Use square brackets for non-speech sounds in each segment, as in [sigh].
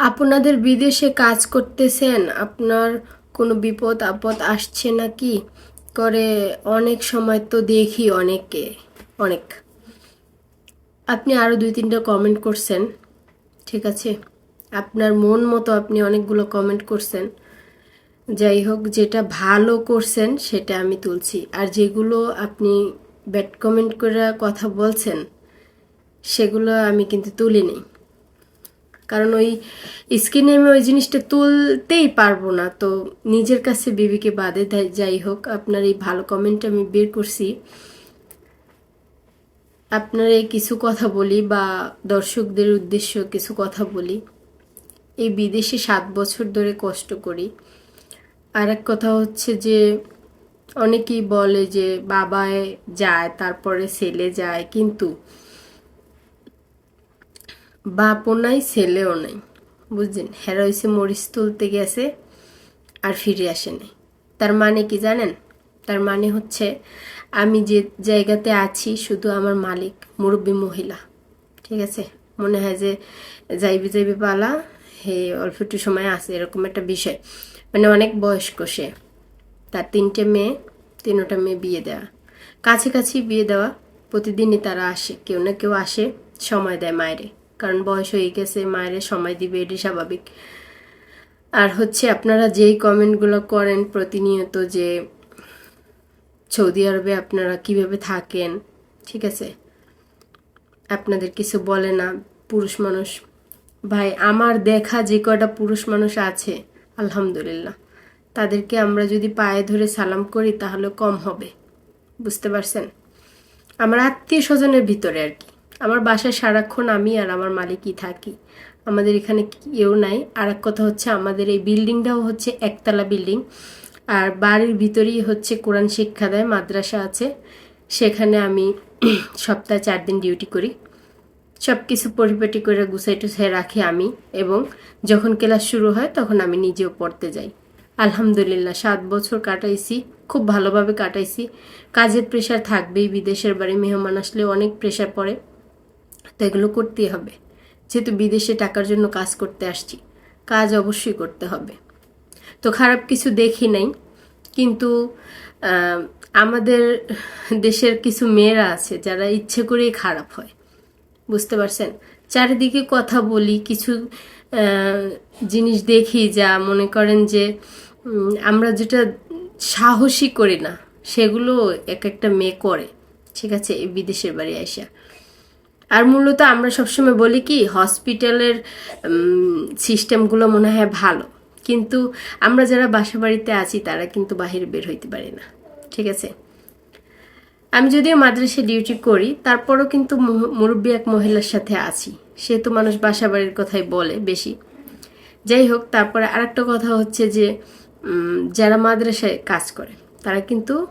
আপনাদের বিদেশে কাজ করতেছেন, আপনার কোনো বিপদ আপদ আসছে নাকি? করে অনেক সময় তো দেখি অনেকে অনেক। আপনি আরও দুই তিনটা কমেন্ট করছেন, ঠিক আছে? আপনার মন মতো আপনি অনেকগুলো কমেন্ট করছেন। যাই হোক, যেটা ভালো করছেন সেটা আমি তুলছি। আর যেগুলো আপনি ব্যাড কমেন্ট করে কথা বলছেন, সেগুলো আমি কিন্তু তুলিনি। কারণ ওই স্ক্রিনে আমি ওই জিনিসটা তুলতেই পারব না। তো নিজের কাছে বিবিকে বাদে যাই হোক, আপনার এই ভালো কমেন্ট আমি বের করছি। আপনার এই কিছু কথা বলি বা দর্শকদের উদ্দেশ্য কিছু কথা বলি। এই বিদেশে সাত বছর ধরে কষ্ট করি। আর এক কথা হচ্ছে যে, অনেকেই বলে যে, বাবায় যায়, তারপরে ছেলে যায়, কিন্তু বাপও নাই, ছেলেও নাই, বুঝছেন? হেরা হয়েছে মরিচ তুলতে গেছে আর ফিরে আসে নাই। তার মানে কি জানেন? তার মানে হচ্ছে আমি যে জায়গাতে আছি শুধু আমার মালিক, মুরব্বী মহিলা, ঠিক আছে? মনে হয় যে যাইবে যাইবে পালা, হে, অল্প একটু সময় আছে, এরকম একটা বিষয়। মানে অনেক বয়স্ক সে, তার তিনটে মেয়ে, তিনোটা মেয়ে বিয়ে দেওয়া কাছে কাছেই বিয়ে দেওয়া, প্রতিদিনই তারা আসে, কেউ না কেউ আসে, সময় দেয় মায়েরে। কারণ বয়স হয়ে গেছে, মায়ের সময় দিবে এটি স্বাভাবিক। আর হচ্ছে আপনারা যেই কমেন্টগুলো করেন প্রতিনিয়ত যে সৌদি আরবে আপনারা কীভাবে থাকেন, ঠিক আছে? আপনাদের কিছু বলে না, পুরুষ মানুষ। ভাই, আমার দেখা যে কয়টা পুরুষ মানুষ আছে, আলহামদুলিল্লাহ। তাদেরকে আমরা যদি পায়ে ধরে সালাম করি তাহলে কম হবে, বুঝতে পারছেন? আমার আত্মীয় স্বজনের ভিতরে আর কি। আমার বাসায় সারাক্ষণ আমি আর আমার মালিকই থাকি। আমাদের এখানে কেউ নাই। আর এক কথা হচ্ছে আমাদের এই বিল্ডিংটাও হচ্ছে একতলা বিল্ডিং। আর বাড়ির ভিতরেই হচ্ছে কোরআন শিক্ষা দেয় মাদ্রাসা আছে। সেখানে আমি [clears throat] সপ্তাহে চার দিন ডিউটি করি। সব কিছু পরিপাটি করে গুছাই টুছাই রাখি আমি এবং যখন ক্লাস শুরু হয় তখন আমি নিজেও পড়তে যাই। আলহামদুলিল্লাহ, সাত বছর কাটাইছি, খুব ভালোভাবে কাটাইছি। কাজের প্রেশার থাকবেই, বিদেশের বাড়ি মেহমান আসলে অনেক প্রেশার পড়ে। তো এগুলো করতেই হবে। যেহেতু বিদেশে টাকার জন্য কাজ করতে আসছি, কাজ অবশ্যই করতে হবে। তো খারাপ কিছু দেখি নাই, কিন্তু আমাদের দেশের কিছু মেয়েরা আছে যারা ইচ্ছে করেই খারাপ হয়। বুঝতে পারছেন? চারিদিকে কথা বলি, কিছু জিনিস দেখি যা মনে করেন যে আমরা যেটা সাহসী করি না, সেগুলো এক একটা মেয়ে করে। ঠিক আছে? এই বিদেশের বাড়ি আসা আর মূলত আমরা সবসময় বলি কি হসপিটালের সিস্টেমগুলো মনে হয় ভালো। কিন্তু আমরা যারা বাসা বাড়িতে আছি, তারা কিন্তু বাহিরে বের হইতে পারি না। ঠিক আছে? আমি যদিও মাদ্রাসায় ডিউটি করি, তারপরও কিন্তু মুরব্বী এক মহিলার সাথে আছি। সে তো মানুষ বাসা বাড়ির কথাই বলে বেশি। যাই হোক, তারপরে আরেকটা কথা হচ্ছে যে যারা মাদ্রাসায় কাজ করে, তারা কিন্তু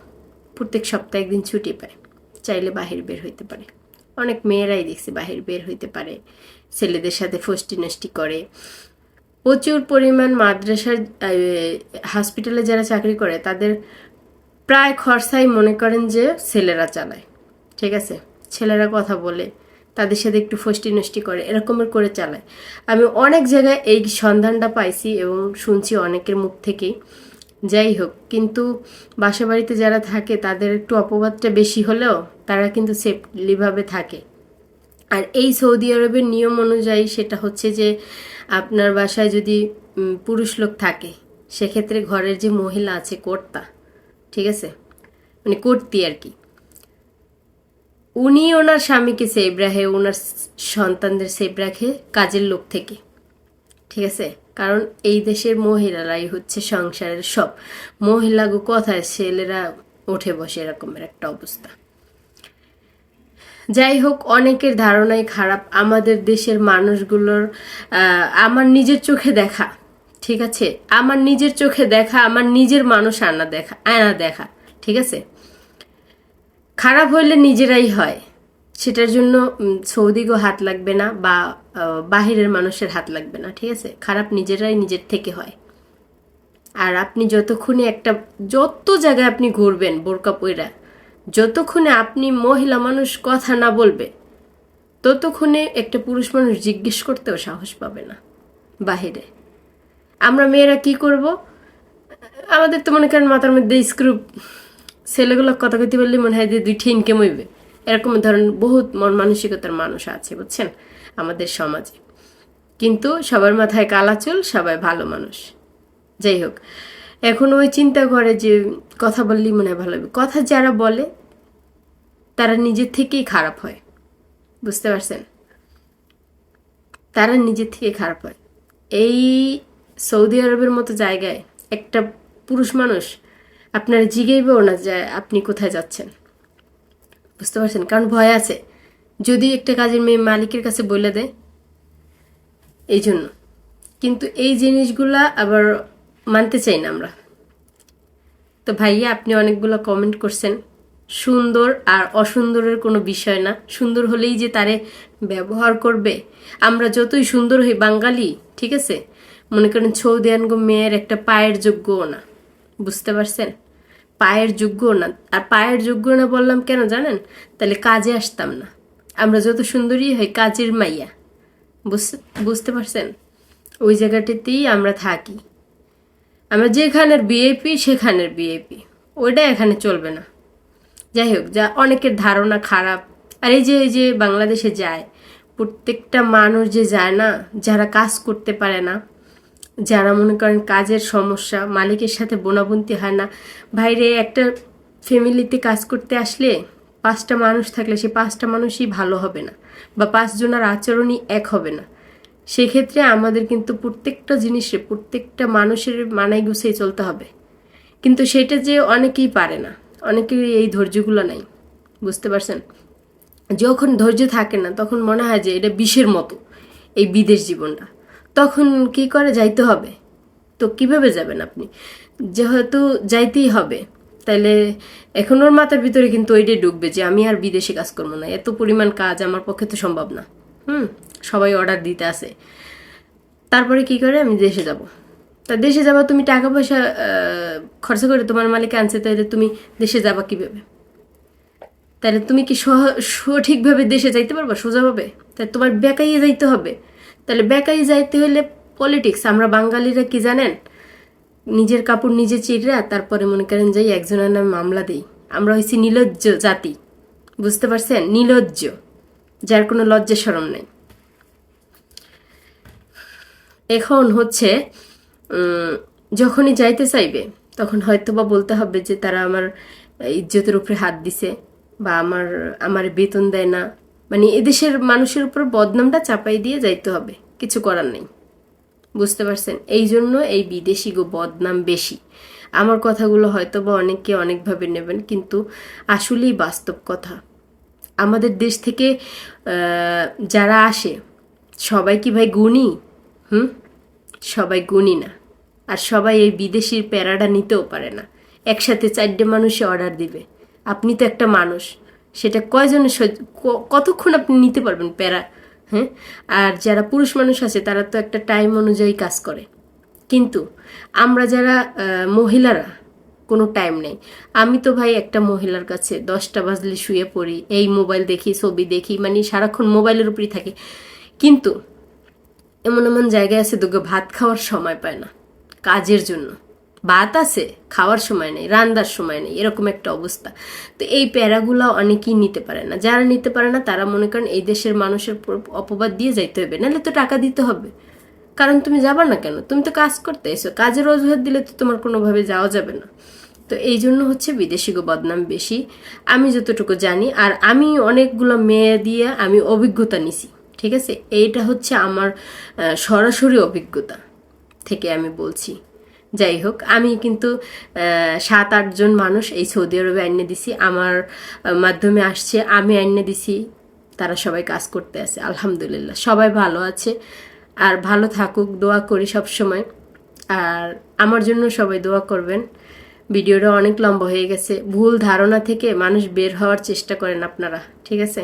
প্রত্যেক সপ্তাহে একদিন ছুটি পায়। চাইলে বাহির বের হইতে পারে। অনেক মেয়েরাই দেখছি বাহির বের হইতে পারে, ছেলেদের সাথে ফষ্টি নষ্টি করে। প্রচুর পরিমাণ মাদ্রাসার হসপিটালে যারা চাকরি করে, তাদের প্রায় খরচাই মনে করেন যে ছেলেরা চালায়। ঠিক আছে? ছেলেরা কথা বলে, তাদের সাথে একটু ফষ্টি নষ্টি করে, এরকমের করে চালায়। আমি অনেক জায়গায় এই সন্ধানটা পাইছি এবং শুনছি অনেকের মুখ থেকেই যাই হোক, কিন্তু বাসা বাড়িতে যারা থাকে, তাদের একটু অপবাদটা বেশি হলেও তারা কিন্তু সেফলিভাবে থাকে। আর এই সৌদি আরবের নিয়ম অনুযায়ী সেটা হচ্ছে যে, আপনার বাসায় যদি পুরুষ লোক থাকে, সেক্ষেত্রে ঘরের যে মহিলা আছে, কর্তা, ঠিক আছে? মানে কর্তি আর কি। উনি ওনার স্বামীকে সেভ রাখে, ওনার সন্তানদের সেভ রাখে কাজের লোক থেকে, ঠিক আছে? কারণ এই দেশের মহিলারাই হচ্ছে সংসারের সব। মহিলাগো কথায় ছেলেরা উঠে বসে, এরকমের একটা অবস্থা। যাই হোক অনেকের ধারণাই খারাপ। আমাদের দেশের মানুষগুলোর আমার নিজের চোখে দেখা, ঠিক আছে? আমার নিজের চোখে দেখা, আমার নিজের মানুষ আনা দেখা আনা দেখা, ঠিক আছে? খারাপ হইলে নিজেরাই হয়। সেটার জন্য সৌদিগো হাত লাগবে না বা বাহিরের মানুষের হাত লাগবে না, ঠিক আছে? খারাপ নিজেরাই নিজের থেকে হয়। আর আপনি যতক্ষণে একটা, যত জায়গায় আপনি ঘুরবেন বোরকা পইরা যতক্ষণে আপনি মহিলা মানুষ কথা না বলবে, ততক্ষণে একটা পুরুষ মানুষ জিজ্ঞেস করতেও সাহস পাবে না বাহিরে। আমরা মেয়েরা কি করব? আমাদের তো মনে করেন মাথার মধ্যে স্ক্রু ছেলেগুলো কথা কইতে পারলে মনে হয় যে দুইটি ইনকাম হইবে এরকম ধরনের বহুত মন মানসিকতার মানুষ আছে, বুঝছেন? আমাদের সমাজে। কিন্তু সবার মাথায় কালা চুল সবাই ভালো মানুষ। যাই হোক এখন ওই চিন্তা করে যে কথা বললেই মনে হয় ভালো হবে। কথা যারা বলে, তারা নিজের থেকেই খারাপ হয়। বুঝতে পারছেন? তারা নিজের থেকে খারাপ হয়। এই সৌদি আরবের মতো জায়গায় একটা পুরুষ মানুষ, আপনারা জিগেইবেও না যে আপনি কোথায় যাচ্ছেন? বুঝতে পারছেন? কারণ ভয় আছে। যদি একটা কাজের মেয়ে মালিকের কাছে বলে দেয় এই জন্য কিন্তু এই জিনিসগুলা আবার মানতে চাই না আমরা। তো ভাইয়া, আপনি অনেকগুলো কমেন্ট করছেন। সুন্দর আর অসুন্দরের কোনো বিষয় না। সুন্দর হলেই যে তারে ব্যবহার করবে। আমরা যতই সুন্দর হই, বাঙালি, ঠিক আছে? মনে করেন ছৌদিয়ানগো মেয়ের একটা পায়ের যোগ্যও না। বুঝতে পারছেন? পায়ের যোগ্যও না। আর পায়ের যোগ্য না বললাম কেন জানেন? তাহলে কাজে আসতাম না। আমরা যত সুন্দরী হই, কাজের মাইয়া। বুঝতে বুঝতে পারছেন? ওই জায়গাটাতেই আমরা থাকি। আমরা যেখানের বিএপি সেখানের বিএপি ওইটা এখানে চলবে না। যাই হোক, যা অনেকের ধারণা খারাপ। আর এই যে এই যে বাংলাদেশে যায়, প্রত্যেকটা মানুষ যে যায় না, যারা কাজ করতে পারে না, যারা মনে করেন কাজের সমস্যা, মালিকের সাথে বোনাবন্তি হয় না, বাইরে একটা ফ্যামিলিতে কাজ করতে আসলে পাঁচটা মানুষ থাকলে সে পাঁচটা মানুষই ভালো হবে না, বা পাঁচজনের আচরণই এক হবে না। সেক্ষেত্রে আমাদের কিন্তু প্রত্যেকটা জিনিসে, প্রত্যেকটা মানুষের মানায় গুছিয়ে চলতে হবে। কিন্তু সেটা যে অনেকেই পারে না অনেকের এই ধৈর্যগুলো নাই, বুঝতে পারছেন? যখন ধৈর্য থাকে না, তখন মনে হয় যে এটা বিষের মতো, এই বিদেশ জীবনটা। তখন কি করে? যাইতে হবে। তো কীভাবে যাবেন আপনি? যেহেতু যাইতেই হবে, তাইলে এখন ওর মাথার ভিতরে কিন্তু ওইটাই ঢুকবে যে আমি আর বিদেশে কাজ করব না। এত পরিমাণ কাজ আমার পক্ষে তো সম্ভব না। হুম? সবাই অর্ডার দিতে আসে। তারপরে কি করে? আমি দেশে যাব। তা দেশে যাবা, তুমি টাকা পয়সা খরচা করে তোমার মালিক আনছে তাহলে তুমি দেশে যাবা কীভাবে? তাহলে তুমি কি সঠিকভাবে দেশে যাইতে পারবা, সোজাভাবে? তাই তোমার বেকাইয়ে যাইতে হবে। তাহলে বেকাই যাইতে হলে পলিটিক্স আমরা বাঙালিরা কি জানেন? নিজের কাপড় নিজে চিড়রা তারপরে মনে করেন যাই একজনের নামে মামলা দিই। আমরা হয়েছি নীলজ্জ জাতি। বুঝতে পারছেন? নীলজ্জ, যার কোনো লজ্জা সরম নেই। এখন হচ্ছে যখনই যাইতে চাইবে, তখন হয়তো বা বলতে হবে যে তারা আমার ইজ্জতের উপরে হাত দিছে বা আমার আমার বেতন দেয় না। মানে এদেশের মানুষের উপর বদনামটা চাপাই দিয়ে যাইতে হবে, কিছু করার নেই। বুঝতে পারছেন? এই জন্য এই বিদেশি গো বদনাম বেশি। আমার কথাগুলো হয়তো বা অনেকে অনেকভাবে নেবেন, কিন্তু আসলেই বাস্তব কথা। আমাদের দেশ থেকে যারা আসে, সবাই কি ভাই গুণী? হুম? সবাই গুণী না। আর সবাই এই বিদেশির প্যারাটা নিতেও পারে না। একসাথে চারটে মানুষে অর্ডার দিবে। আপনি তো একটা মানুষ। সেটা কয়জনের কতক্ষণ আপনি নিতে পারবেন প্যারা? হ্যাঁ আর যারা পুরুষ মানুষ আছে, তারা তো একটা টাইম অনুযায়ী কাজ করে। কিন্তু আমরা যারা মহিলারা, কোনো টাইম নেই। আমি তো ভাই একটা মহিলার কাছে দশটা বাজলে শুয়ে পড়ি, এই মোবাইল দেখি, ছবি দেখি মানে সারাক্ষণ মোবাইলের উপরই থাকি। কিন্তু এমন এমন জায়গায় আছে তোকে ভাত খাওয়ার সময় পায় না। কাজের জন্য। ভাত আছে, খাওয়ার সময় নেই, রান্নার সময় নেই, এরকম একটা অবস্থা। তো এই প্যারাগুলো অনেকেই নিতে পারে না। যারা নিতে পারে না, তারা মনে করেন এই দেশের মানুষের অপবাদ দিয়ে যাইতে হবে নাহলে তো টাকা দিতে হবে। কারণ তুমি যাবা না কেন? তুমি তো কাজ করতে এসো। কাজের অজুহাত দিলে তো তোমার কোনোভাবে যাওয়া যাবে না। তো এই জন্য হচ্ছে বিদেশি গো বদনাম বেশি। আমি যতটুকু জানি, আর আমি অনেকগুলো মেয়ে দিয়ে আমি অভিজ্ঞতা নিছি। ঠিক আছে? এইটা হচ্ছে আমার সরাসরি অভিজ্ঞতা থেকে আমি বলছি। যাই হোক, আমি কিন্তু সাত আটজন মানুষ এই সৌদি আরবে আইনে দিছি। আমার মাধ্যমে আসছে, আমি আইনে দিছি। তারা সবাই কাজ করতে আছে, আলহামদুলিল্লাহ। সবাই ভালো আছে। আর ভালো থাকুক, দোয়া করি সব সময় আর আমার জন্য সবাই দোয়া করবেন। ভিডিওটা অনেক লম্বা হয়ে গেছে। ভুল ধারণা থেকে মানুষ বের হওয়ার চেষ্টা করেন আপনারা, ঠিক আছে?